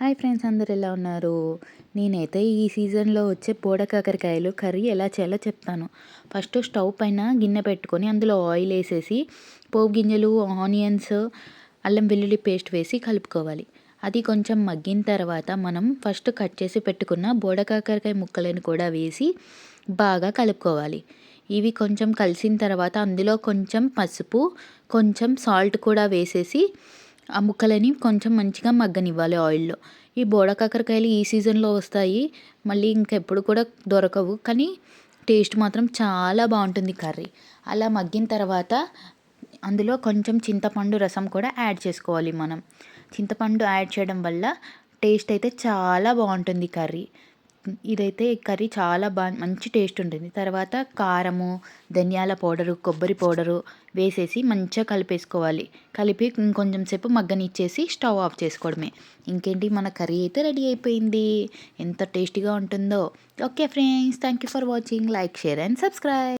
Hi friends అందరు ఎలా ఉన్నారు? నేనైతే ఈ సీజన్లో వచ్చే పోడ కాకరకాయలు కర్రీ ఎలా చేయాలో చెప్తాను. ఫస్ట్ స్టవ్ పైన గిన్నె పెట్టుకొని అందులో ఆయిల్ వేసేసి పోపు గింజలు ఆనియన్స్ అల్లం వెల్లుల్లి పేస్ట్ వేసి కలుపుకోవాలి. అది కొంచెం మగ్గిన తర్వాత మనం ఫస్ట్ కట్ చేసి పెట్టుకున్న బోడ కాకరకాయ ముక్కలను కూడా వేసి బాగా కలుపుకోవాలి. ఇవి కొంచెం కలిసిన తర్వాత అందులో కొంచెం పసుపు కొంచెం సాల్ట్ కూడా వేసేసి ఆ ముక్కలని కొంచెం మంచిగా మగ్గనివ్వాలి ఆయిల్లో. ఈ బోడ కాకరకాయలు ఈ సీజన్లో వస్తాయి. మళ్ళీ ఇంకెప్పుడు కూడా దొరకవు. కానీ టేస్ట్ మాత్రం చాలా బాగుంటుంది కర్రీ. అలా మగ్గిన తర్వాత అందులో కొంచెం చింతపండు రసం కూడా యాడ్ చేసుకోవాలి మనం. చింతపండు యాడ్ చేయడం వల్ల టేస్ట్ అయితే చాలా బాగుంటుంది కర్రీ. ఇదైతే కర్రీ చాలా బాగా మంచి టేస్ట్ ఉంటుంది. తర్వాత కారము ధనియాల పౌడరు కొబ్బరి పౌడరు వేసేసి మంచిగా కలిపేసుకోవాలి. కలిపి ఇంకొంచెం సేపు మగ్గనిచ్చేసి స్టవ్ ఆఫ్ చేసుకోవడమే. ఇంకేంటి మన కర్రీ అయితే రెడీ అయిపోయింది. ఎంత టేస్టీగా ఉంటుందో. Okay friends thank you for watching. Like share and subscribe.